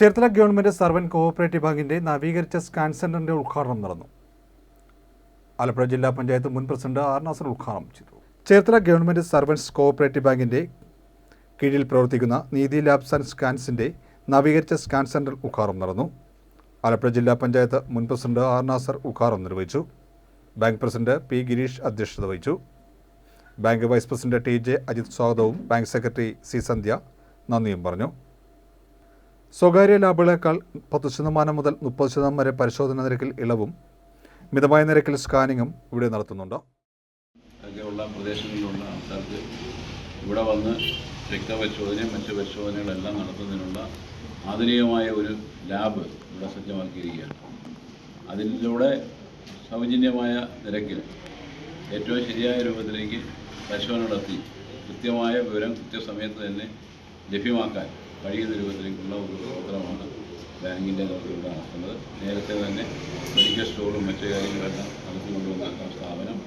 Cherthala government servant cooperative ബാങ്കിന്റെ നവീകരിച്ച scan സെന്ററിന്റെ ഉദ്ഘാടനം നടന്നു. ആലപ്പുഴ ജില്ലാ പഞ്ചായത്ത് മുൻ പ്രസിഡന്റ് ആർ നാസർ ഉദ്ഘാടനം ചെയ്തു. ചേർത്തല ഗവൺമെന്റ് സർവൻസ് കോഓപ്പറേറ്റീവ് ബാങ്കിന്റെ കീഴിൽ പ്രവർത്തിക്കുന്ന നീതി ലാബ്സ് ആൻഡ് സ്കാൻസിന്റെ നവീകരിച്ച സ്കാൻ സെന്റർ ഉദ്ഘാടനം നടന്നു. ആലപ്പുഴ ജില്ലാ പഞ്ചായത്ത് മുൻ പ്രസിഡന്റ് ആർ നാസർ ഉദ്ഘാടനം നിർവഹിച്ചു. ബാങ്ക് പ്രസിഡന്റ് പി ഗിരീഷ് അധ്യക്ഷത വഹിച്ചു. Bank vice president T J Ajith സ്വാഗതവും ബാങ്ക് സെക്രട്ടറി സി സന്ധ്യ നന്ദിയും പറഞ്ഞു. സ്വകാര്യ ലാബുകളേക്കാൾ പത്ത് ശതമാനം മുതൽ മുപ്പത് ശതമാനം വരെ പരിശോധന നിരക്കിൽ ഇളവും മിതമായ നിരക്കിൽ സ്കാനിങ്ങും ഇവിടെ നടത്തുന്നുണ്ട്. ഒക്കെയുള്ള പ്രദേശങ്ങളിലുള്ള ആൾക്കാർക്ക് ഇവിടെ വന്ന് രക്തപരിശോധനയും മറ്റ് പരിശോധനകളെല്ലാം നടത്തുന്നതിനുള്ള ആധുനികമായ ഒരു ലാബ് ഇവിടെ സജ്ജമാക്കിയിരിക്കുകയാണ്. അതിലൂടെ സൗജന്യമായ നിരക്കിൽ ഏറ്റവും ശരിയായ രൂപത്തിലേക്ക് പരിശോധന നടത്തി കൃത്യമായ വിവരം കൃത്യസമയത്ത് തന്നെ ലഭ്യമാക്കാൻ കഴിയുന്ന രൂപത്തിലേക്കുള്ള ഒരു പ്രവർത്തനമാണ് ബാങ്കിന്റെ നേതൃത്വത്തിൽ നടത്തുന്നത്. നേരത്തെ തന്നെ മെഡിക്കൽ സ്റ്റോറും മറ്റു കാര്യങ്ങളെല്ലാം നടത്തിക്കൊണ്ടുവന്ന സ്ഥാപനം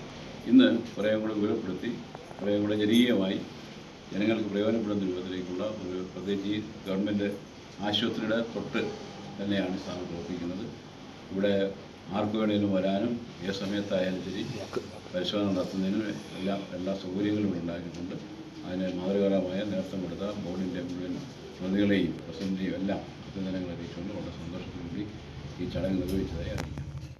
ഇന്ന് കുറേ കൂടെ വിലപ്പെടുത്തി കുറേ കൂടെ ജനീയമായി ജനങ്ങൾക്ക് പ്രയോജനപ്പെടുന്ന രൂപത്തിലേക്കുള്ള ഒരു പ്രത്യേകിച്ച് ഗവൺമെന്റ് ആശുപത്രിയുടെ തൊട്ട് തന്നെയാണ് സ്ഥാപനം പ്രവർത്തിക്കുന്നത്. ഇവിടെ ആർക്ക് വേണേലും വരാനും ഏത് സമയത്തായാലും ശരി പരിശോധന നടത്തുന്നതിനും എല്ലാ എല്ലാ സൗകര്യങ്ങളും ഉണ്ടാക്കിയിട്ടുണ്ട്. അതിന് മാതൃകാപരമായ നേതൃത്വം കൊടുത്ത ബോർഡിന്റെ മുഴുവൻ പ്രതികളെയും പ്രസിഡന്റിനെയും എല്ലാം അഭിനന്ദനങ്ങൾ അറിയിച്ചുകൊണ്ട് വളരെ സന്തോഷത്തോടുകൂടി ഈ ചടങ്ങ് നിർവഹിച്ചതായി